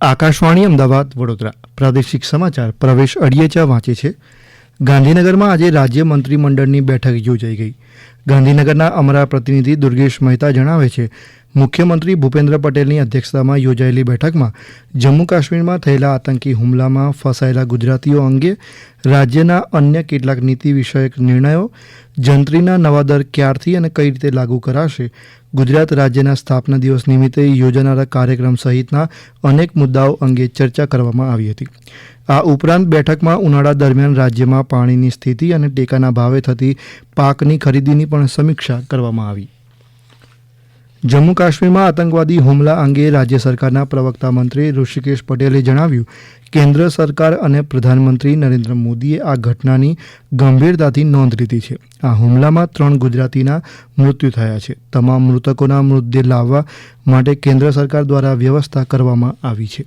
આકાશવાણી અમદાવાદ, વડોદરા. પ્રાદેશિક સમાચાર પ્રવેશ અડિયેચા વાંચે છે. ગાંધીનગરમાં આજે રાજ્ય મંત્રીમંડળની બેઠક યોજાઈ ગઈ. ગાંધીનગરના અમારા પ્રતિનિધિ દુર્ગેશ મહેતા જણાવે છે, મુખ્યમંત્રી ભૂપેન્દ્ર પટેલની અધ્યક્ષતામાં યોજાયેલી બેઠકમાં જમ્મુ કાશ્મીરમાં થયેલા આતંકી હુમલામાં ફસાયેલા ગુજરાતીઓ અંગે રાજ્યના અન્ય કેટલાક નીતિ વિષયક નિર્ણયો જંત્રીના નવા દર ક્યારથી અને કઈ રીતે લાગુ કરાશે, ગુજરાત રાજ્યના સ્થાપના દિવસ નિમિત્તે યોજાનારા કાર્યક્રમ સહિતના અનેક મુદ્દાઓ અંગે ચર્ચા કરવામાં આવી હતી. આ ઉપરાંત બેઠકમાં ઉનાળા દરમિયાન રાજ્યમાં પાણીની સ્થિતિ અને ટેકાના ભાવે થતી પાકની ખરીદીની પણ સમીક્ષા કરવામાં આવી. જમ્મુ કાશ્મીરમાં આતંકવાદી હુમલા અંગે રાજ્ય સરકારના પ્રવક્તા મંત્રી ઋષિકેશ પટેલે જણાવ્યું, કેન્દ્ર સરકાર અને પ્રધાનમંત્રી નરેન્દ્ર મોદીએ આ ઘટનાની ગંભીરતાથી નોંધ લીધી છે. આ હુમલામાં ત્રણ ગુજરાતીના મૃત્યુ થયા છે. તમામ મૃતકોના મૃતદેહ લાવવા માટે કેન્દ્ર સરકાર દ્વારા વ્યવસ્થા કરવામાં આવી છે.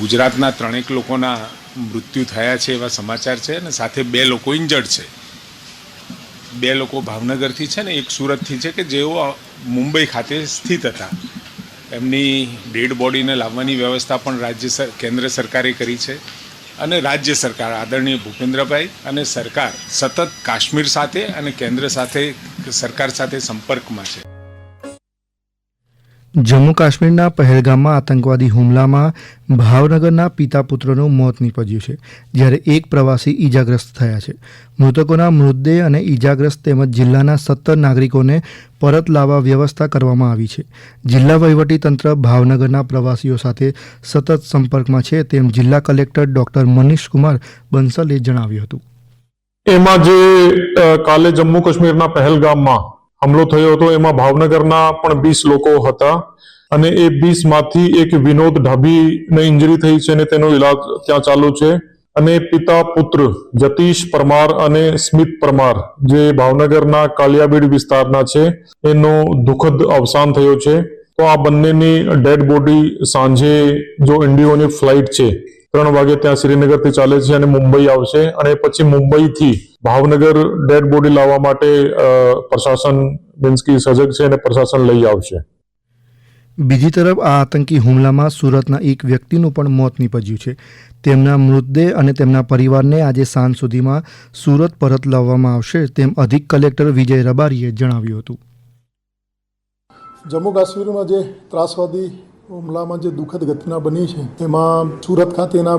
ગુજરાતના ત્રણેક લોકોના મૃત્યુ થયા છે એવા સમાચાર છે અને સાથે બે લોકો ઇન્જર્ડ છે. બે લોકો ભાવનગરથી છે ને, એક સુરતથી છે કે જેઓ મુંબઈ ખાતે સ્થિત હતા. એમની ડેડ બોડીને લાવવાની વ્યવસ્થા પણ રાજ્ય કેન્દ્ર સરકારે કરી છે. અને રાજ્ય સરકાર, આદરણીય ભૂપેન્દ્રભાઈ અને સરકાર સતત કાશ્મીર સાથે અને કેન્દ્ર સાથે, સરકાર સાથે સંપર્કમાં છે. જમ્મુ કાશ્મીરના પહેલગામમાં આતંકવાદી હુમલામાં ભાવનગરના પિતા પુત્રનું મોત નીપજ્યું છે, જ્યારે એક પ્રવાસી ઈજાગ્રસ્ત થયા છે. મૃતકોના મૃતદેહ અને ઈજાગ્રસ્ત તેમજ જિલ્લાના સત્તર નાગરિકોને પરત લાવવા વ્યવસ્થા કરવામાં આવી છે. જિલ્લા વહીવટીતંત્ર ભાવનગરના પ્રવાસીઓ સાથે સતત સંપર્કમાં છે તેમ જિલ્લા કલેક્ટર ડોક્ટર મનીષ કુમાર બંસલે જણાવ્યું હતું. એમાં જે કાલે જમ્મુ કાશ્મીરના પહેલગામમાં હુમલો થયો હતો. એમાં ભાવનગરના પણ વીસ લોકો હતા અને એ વીસમાંથી એક વિનોદ ઢાબીને ઇન્જરી થઈ છે અને તેનો ઇલાજ ત્યાં ચાલુ છે. અને પિતા પુત્ર જતીશ પરમાર અને સ્મિત પરમાર જે ભાવનગરના કાલિયાબીડ વિસ્તારના છે, એનો દુઃખદ અવસાન થયો છે. તો આ બંનેની ડેડ બોડી સાંજે જો ઇન્ડિયોની ફ્લાઇટ છે ત્રણ વાગે ત્યાં શ્રીનગરથી ચાલે છે અને મુંબઈ આવશે. અને પછી મુંબઈથી ભાવનગર ડેડ બોડી લાવવા માટે પ્રશાસન મીન્સ કે સજગ છે અને પ્રશાસન લઈ આવશે. બીજી તરફ આ આતંકી હુમલામાં સુરતના એક વ્યક્તિનું પણ મોત નીપજ્યું છે. તેમના મૃતદેહ અને તેમના પરિવારને આજે સાંજ સુધીમાં સુરત પરત લાવવામાં આવશે તેમ અધિક કલેક્ટર વિજય રબારીએ જણાવ્યું હતું. જમ્મુ કાશ્મીરમાં જે ત્રાસવાદી હુમલામાં જે દુઃખદ ઘટના બની છે, તેમાં સુરત ખાતેના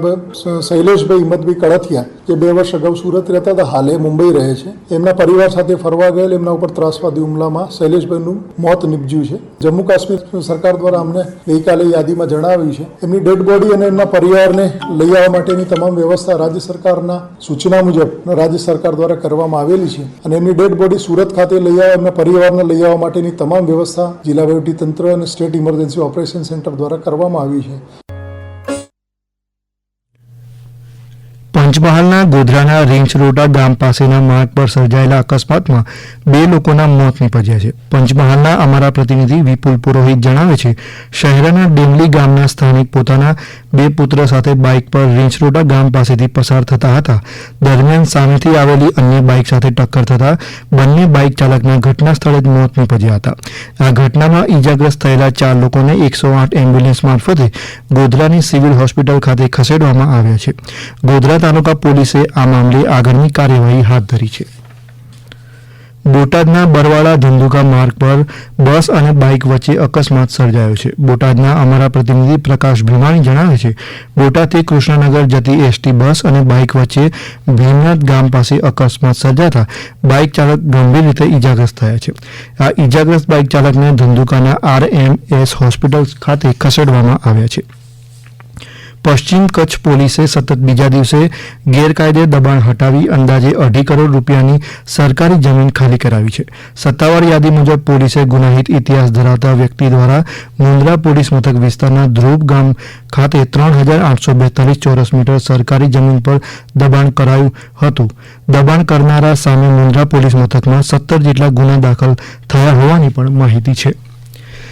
શૈલેષભાઈ હિંમતભાઈ કળથિયા, જે બે વર્ષ અગાઉ સુરત રહેતા હતા, હાલે મુંબઈ રહે છે. એમના પરિવાર સાથે ફરવા ગયેલ, એમના ઉપર ત્રાસવાદી હુમલામાં શૈલેષભાઈનું મોત નીપજ્યું છે. જમ્મુ કાશ્મીર સરકાર દ્વારા અમને ગઈકાલે યાદીમાં જણાવ્યું છે. એમની ડેડ બોડી અને એમના પરિવારને લઈ આવવા માટેની તમામ વ્યવસ્થા રાજ્ય સરકારના સૂચના મુજબ રાજ્ય સરકાર દ્વારા કરવામાં આવેલી છે. અને એમની ડેડ બોડી સુરત ખાતે લઈ આવવા એમના પરિવારને લઈ આવવા માટેની તમામ વ્યવસ્થા જિલ્લા તંત્ર અને સ્ટેટ ઇમરજન્સી ઓપરેશન સેન્ટર દ્વારા કરવામાં આવી છે. પંચમહાલના ગોધરાના રીંછ રોટા ગામ પાસેના માર્ગ પર સર્જાયેલા અકસ્માતમાં બે લોકોના મોત નીપજ્યા છે. પંચમહાલના અમારા પ્રતિનિધિ વિપુલ પુરોહિત જણાવે છે, શહેરના ડેમલી ગામના સ્થાનિક પોતાના બે પુત્ર સાથે બાઇક પર રીંછ ગામ પાસેથી પસાર થતા હતા. દરમિયાન સામેથી આવેલી અન્ય બાઇક સાથે ટક્કર થતા બંને બાઇક ચાલકના ઘટના સ્થળે જ મોત નીપજ્યા હતા. આ ઘટનામાં ઈજાગ્રસ્ત થયેલા ચાર લોકોને એકસો આઠ એમ્બ્યુલન્સ મારફતે ગોધરાની સિવિલ હોસ્પિટલ ખાતે ખસેડવામાં આવ્યા છે. ગોધરા તાલુકા પોલીસે આ મામલે આગળની કાર્યવાહી હાથ ધરી છે. બોટાદના બરવાળા ધંધુકા માર્ગ પર બસ અને બાઇક વચ્ચે અકસ્માત સર્જાયો છે. બોટાદના અમારા પ્રતિનિધિ પ્રકાશ ભીમાણી જણાવે છે, બોટાદથી કૃષ્ણનગર જતી એસટી બસ અને બાઇક વચ્ચે ભીમનાથ ગામ પાસે અકસ્માત સર્જાતા બાઇક ચાલક ગંભીર રીતે ઈજાગ્રસ્ત થયા છે. આ ઈજાગ્રસ્ત બાઇક ચાલકને ધંધુકાના આરએમએસ હોસ્પિટલ ખાતે ખસેડવામાં આવ્યા છે. પશ્ચિમ કચ્છ પોલીસે સતત બીજા દિવસે ગેરકાયદે દબાણ હટાવી અંદાજે અઢી કરોડ રૂપિયાની સરકારી જમીન ખાલી કરાવી છે. સત્તાવાર યાદી મુજબ પોલીસે ગુનાહિત ઇતિહાસ ધરાવતા વ્યક્તિ દ્વારા મુન્દ્રા પોલીસ મથક વિસ્તારના ધ્રુવ ગામ ખાતે ત્રણ હજાર આઠસો બેતાલીસ ચોરસ મીટર સરકારી જમીન પર દબાણ કરાયું હતું. દબાણ કરનારા સામે મુન્દ્રા પોલીસ મથકમાં સત્તર જેટલા ગુના દાખલ થયા હોવાની પણ માહિતી છે.